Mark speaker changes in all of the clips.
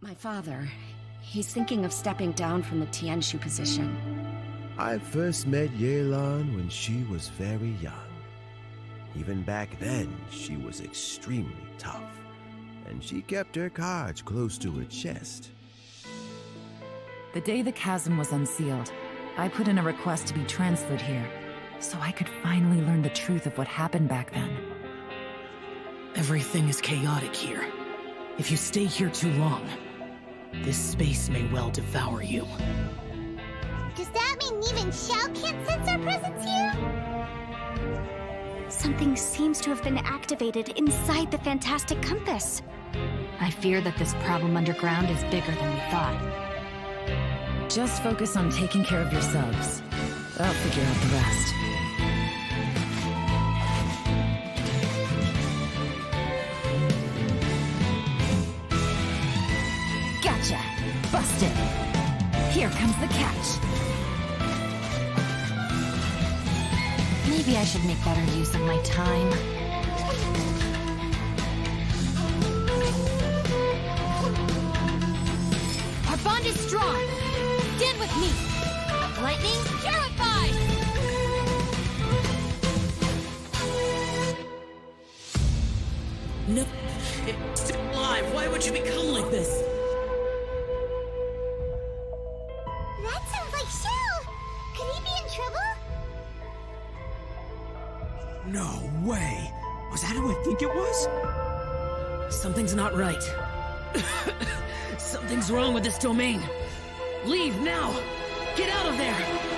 Speaker 1: My father. He's thinking of stepping down from the Tianshu position.
Speaker 2: I first met Yelan when she was very young. Even back then, she was extremely tough, and she kept her cards close to her chest.
Speaker 3: The day the chasm was unsealed, I put in a request to be transferred here, so I could finally learn the truth of what happened back then.
Speaker 4: Everything is chaotic here. If you stay here too long, this space may well devour you.
Speaker 5: Does that mean even Shao can't sense our presence here? Something seems to have been activated inside the Fantastic Compass.
Speaker 6: I fear that this problem underground is bigger than we thought.
Speaker 3: Just focus on taking care of yourselves. I'll figure out the rest.
Speaker 6: Busted! Here comes the catch. Maybe I should make better use of my time. Our bond is strong. Stand with me. Lightning, purify!
Speaker 4: No, it's alive. Why would you become like this?
Speaker 5: That sounds like Shao! Could he be in trouble?
Speaker 7: No way! Was that who I think it was?
Speaker 4: Something's not right. Something's wrong with this domain. Leave now! Get out of there!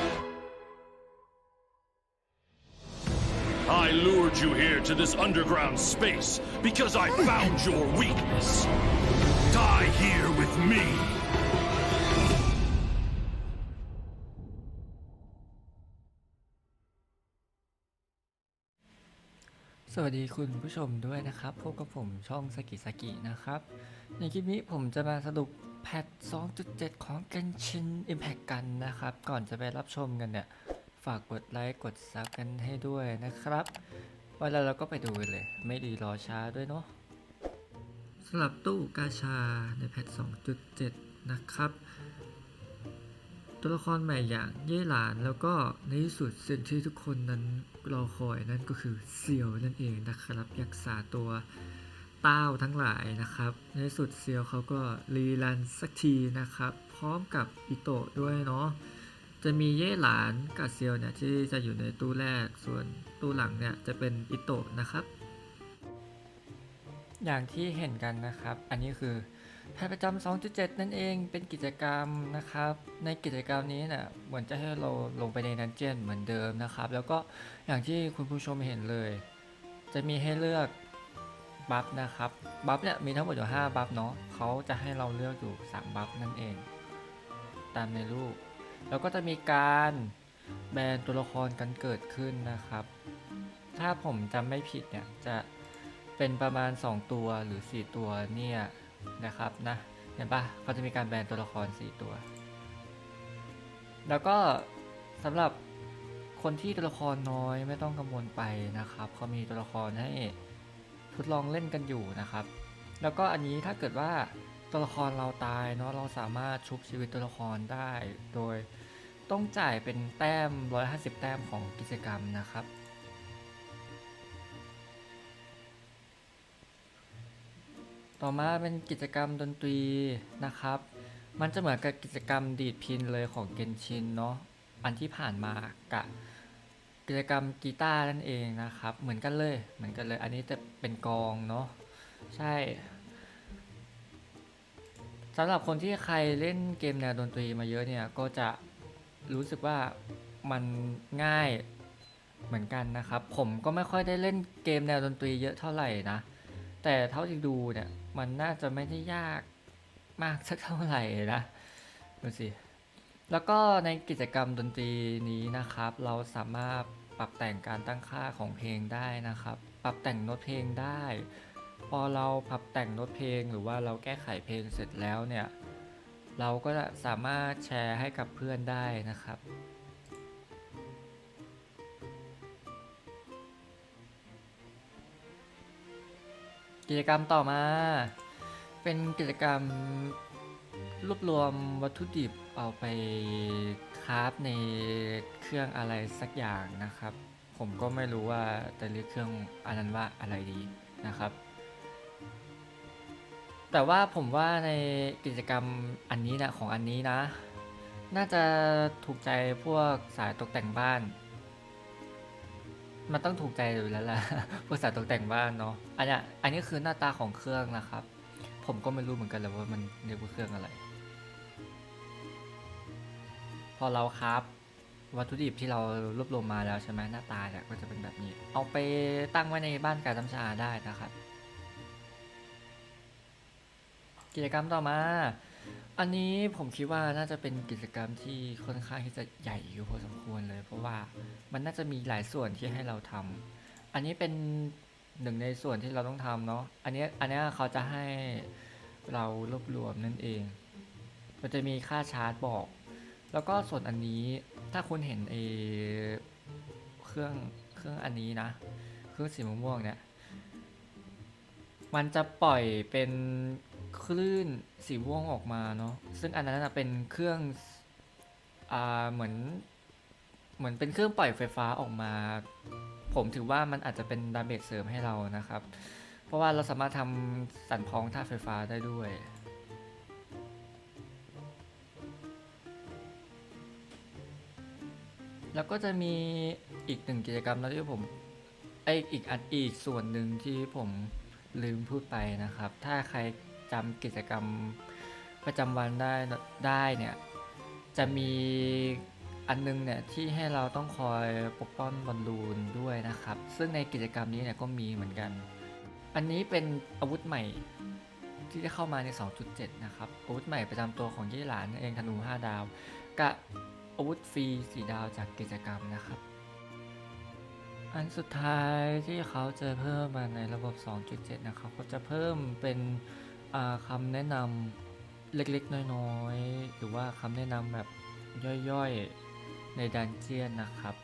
Speaker 8: I lured you here to this underground space because I found your weakness. Die here with me.
Speaker 9: สวัสดีคุณผู้ชมด้วยนะครับ พบกับผมช่องสกิสกินะครับ ในคลิปนี้ผมจะมาสรุปแพท 2.7 ของ Genshin Impact กันนะครับ ก่อนจะไปรับชมกันเนี่ย ฝากกดไลค์กดซับกันให้ด้วยนะครับว่าแล้วเราก็ไปดูเลย ไม่ดีรอช้าด้วยเนาะสำหรับตู้กาชาในแพท 2.7 นะครับ ตัวละครใหม่อย่างเย่หลานแล้วก็ในที่สุดสิ่งที่ทุกคนนั้นรอคอยนั่นก็คือเซียวนั่นเองนะครับยักษาตัวเต้าทั้งหลายนะครับ ในที่สุดเซียวเขาก็รีรันสักทีนะครับ พร้อมกับอิโตะด้วยเนาะจะมีเย่หลานกับเซียวเนี่ยที่จะอยู่ในตู้แรกส่วนตู้หลังเนี่ยจะเป็นอิโตะนะครับ อย่างที่เห็นกันนะครับ อันนี้คือ แพทย์ประจำ2.7 นั่นเองเป็นกิจกรรมนะครับ ในกิจกรรมนี้นะ่ะเหมือนจะให้เราลงไปในดันเจียนเหมือนเดิมนะครับ แล้วก็อย่างที่คุณผู้ชมเห็นเลย จะมีให้เลือกบัฟนะครับบัฟเนี่ยมีทั้งหมดอยู่5บัฟเนาะเขาจะให้เราเลือกอยู่ 3 บัฟนั่นเอง ตามในรูป แล้วก็จะมีการแบนตัวละครกันเกิดขึ้นนะครับ ถ้าผมจำไม่ผิดเนี่ยจะเป็นประมาณ 2 ตัวหรือ 4 ตัวเนี่ย นะครับนะเห็นปะเขาจะมีการแบนตัวละคร 4 ตัว แล้วก็สำหรับคนที่ตัวละครน้อยไม่ต้องกังวลไปนะครับเขามีตัวละครให้ทดลองเล่นกันอยู่นะครับ แล้วก็อันนี้ถ้าเกิดว่าตัวละครเราตายเนาะเราสามารถชุบชีวิตตัวละครได้ โดยต้องจ่ายเป็นแต้ม 150 แต้มของกิจกรรมนะครับ ต่อมาเป็นกิจกรรมดนตรีนะครับ มันจะเหมือนกับกิจกรรมดีดพินเลยของเกนชินเนาะ อันที่ผ่านมากับกิจกรรมกีตาร์นั่นเองนะครับ เหมือนกันเลย เหมือนกันเลย อันนี้จะเป็นกองเนาะ ใช่สำหรับคนที่ใครเล่นเกมแนวดนตรีมาเยอะเนี่ย ก็จะรู้สึกว่ามันง่ายเหมือนกันนะครับ ผมก็ไม่ค่อยได้เล่นเกมแนวดนตรีเยอะเท่าไหร่นะ แต่เท่าที่ดูเนี่ย มันน่าจะไม่ได้ยากมากสักเท่าไหร่นะดูสิ แล้วก็ในกิจกรรมดนตรีนี้นะครับ เราสามารถปรับแต่งการตั้งค่าของเพลงได้นะครับ ปรับแต่งโน้ตเพลงได้ พอเราปรับแต่งโน้ตเพลง หรือว่าเราแก้ไขเพลงเสร็จแล้วเนี่ย เราก็สามารถแชร์ให้กับเพื่อนได้นะครับ กิจกรรมต่อมา เป็นกิจกรรมรวบรวมวัตถุดิบเอาไปคราฟในเครื่องอะไรสักอย่างนะครับ ผมก็ไม่รู้ว่าจะเรียกเครื่องอันนั้นว่าอะไรดีนะครับ แต่ว่าผมว่าในกิจกรรมอันนี้นะของอันนี้นะ น่าจะถูกใจพวกสายตกแต่งบ้าน มันต้องถูกใจอยู่แล้วล่ะพวกสายตกแต่งบ้านเนาะ อันนี้อันนี้คือหน้าตาของเครื่องนะครับ ผมก็ไม่รู้เหมือนกันเลยว่ามันเรียกว่าเครื่องอะไร พอเราครับวัตถุดิบที่เรารวบรวมมาแล้วใช่ไหมหน้าตาเนี่ยก็จะเป็นแบบนี้ เอาไปตั้งไว้ในบ้านการน้ำชาได้นะครับ กิจกรรมต่อมา อันนี้ผมคิดว่าน่าจะเป็นกิจกรรมที่ค่อนข้างที่จะใหญ่อยู่พอสมควรเลย เพราะว่ามันน่าจะมีหลายส่วนที่ให้เราทำอันนี้เป็นหนึ่งในส่วนที่เราต้องทำเนาะอันนี้อันนี้เขาจะให้เรารวบรวมนั่นเอง มันจะมีค่าชาร์จบอก แล้วก็ส่วนอันนี้ถ้าคุณเห็นเอเครื่องเครื่องอันนี้นะ เครื่องสีม่วงเนี่ยมันจะปล่อยเป็น คลื่นสีม่วงออกมาเนาะซึ่งอันนั้นนะเป็นเครื่องอ่าเหมือน เหมือนเป็นเครื่องปล่อยไฟฟ้าออกมา ผมถือว่ามันอาจจะเป็นดาเมจเสริมให้เรานะครับ เพราะว่าเราสามารถทำสั่นพองท่าไฟฟ้าได้ด้วยแล้วก็จะมีอีกหนึ่งกิจกรรมแล้วที่ผมไออีกอันอีกส่วนหนึ่งที่ผมลืมพูดไปนะครับ ถ้าใคร จำกิจกรรมประจำวันได้ได้เนี่ยจะมีอันนึงเนี่ยที่ให้เราต้องคอยปกป้องบอลลูนด้วยนะครับ ซึ่งในกิจกรรมนี้เนี่ยก็มีเหมือนกัน อันนี้เป็นอาวุธใหม่ที่ได้เข้ามาใน 2.7 นะครับ อาวุธใหม่ประจำตัวของยี่หลานนั่นเองธนู 5 ดาว กับอาวุธฟรี 4 ดาวจากกิจกรรมนะครับ อันสุดท้ายที่เขาจะเพิ่มมาในระบบ 2.7 นะครับก็จะเพิ่มเป็น คำแนะนำเล็กๆ น้อยๆ หรือว่าคำแนะนำแบบย่อยๆ ในดันเจียนนะครับ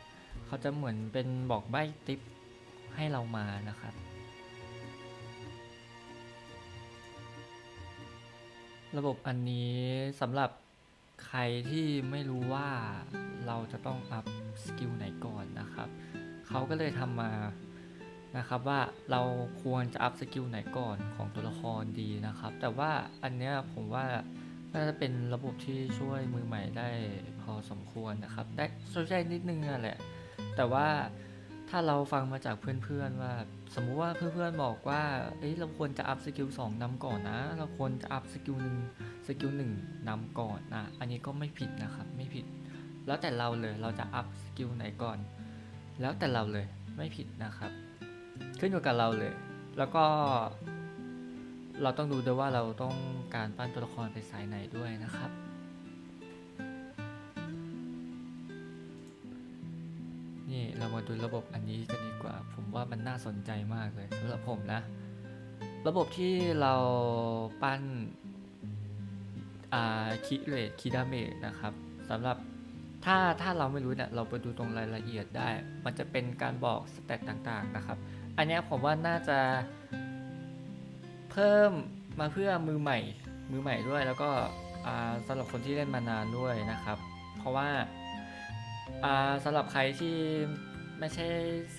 Speaker 9: เขาจะเหมือนเป็นบอกใบ้ติปให้เรามานะครับ ระบบอันนี้สำหรับใครที่ไม่รู้ว่าเราจะต้องอัพสกิลไหนก่อนนะครับ เขาก็เลยทำมา นะครับว่าเราควรจะอัพสกิลไหนก่อนของตัวละครดีนะครับ แต่ว่าอันเนี้ยผมว่าน่าจะเป็นระบบที่ช่วยมือใหม่ได้พอสมควรนะครับ ได้ช่วยได้นิดนึงอะแหละ แต่ว่าถ้าเราฟังมาจากเพื่อนๆว่า สมมุติว่าเพื่อนๆบอกว่าเอ้ยเราควรจะอัพสกิล2นำก่อนนะ เราควรจะอัพสกิลหนึ่งสกิลหนึ่งนำก่อนนะ อันนี้ก็ไม่ผิดนะครับไม่ผิด แล้วแต่เราเลยเราจะอัพสกิลไหนก่อน แล้วแต่เราเลยไม่ผิดนะครับ ขึ้นอยู่กับเราเลย แล้วก็ เราต้องดูด้วยว่าเราต้องการปั้นตัวละครไปสายไหนด้วยนะครับ นี่เรามาดูระบบอันนี้กันดีกว่า ผมว่ามันน่าสนใจมากเลยสำหรับผมนะ ระบบที่เราปั้นอ่าคิเรทคิดาเมจนะครับสำหรับถ้าถ้าเราไม่รู้เนี่ยเราไปดูตรงรายละเอียดได้ มันจะเป็นการบอกสเตตต่างๆนะครับ อันนี้ผมว่าน่าจะเพิ่มมาเพื่อมือใหม่ มือใหม่ด้วย แล้วก็สำหรับคนที่เล่นมานานด้วยนะครับ เพราะว่าอ่าสำหรับใครที่ไม่ใช่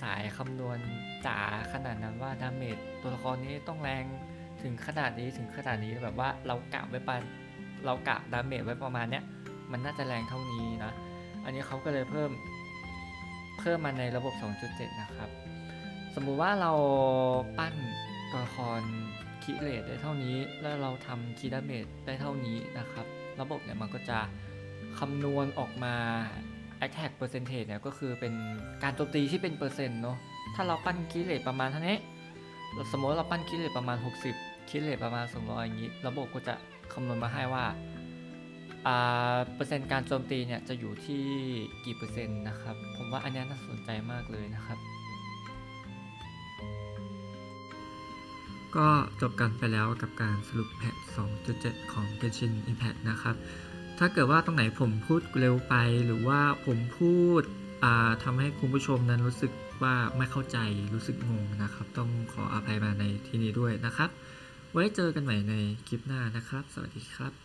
Speaker 9: สายคำนวณจ๋าขนาดนั้นว่าดาเมจตัวละครนี้ต้องแรงถึงขนาดนี้ถึงขนาดนี้แบบว่าเรากะไว้ปานเรากะดาเมจไว้ประมาณเนี้ยมันน่าจะแรงเท่านี้นะ อันนี้เขาก็เลยเพิ่มเพิ่มมาในระบบ 2.7 นะครับ สมมุติว่าเราปั้นตัวละครคิเลตได้เท่านี้ แล้วเราทำคีดาเมจได้เท่านี้นะครับ ระบบเนี่ยมันก็จะคำนวณออกมา attack percentage เนี่ยก็คือเป็นการโจมตีที่เป็นเปอร์เซ็นต์เนาะถ้าเราปั้นคิเลตประมาณเท่านี้สมมติเราปั้นคิเลตประมาณ 60คิเลตประมาณ200อย่างนี้ ระบบก็จะคำนวณมาให้ว่าอ่าเปอร์เซ็นต์การโจมตีเนี่ยจะอยู่ที่กี่เปอร์เซ็นต์นะครับ ผมว่าอันนี้น่าสนใจมากเลยนะครับ ก็จบกันไปแล้วกับการสรุปแพท 2.7 ของ Genshin Impact นะครับ ถ้าเกิดว่าตรงไหนผมพูดเร็วไปหรือว่าผมพูดอ่าทำให้คุณผู้ชมนั้นรู้สึกว่าไม่เข้าใจรู้สึกงงนะครับ ต้องขออภัยมาในที่นี้ด้วยนะครับ ไว้เจอกันใหม่ในคลิปหน้านะครับ สวัสดีครับ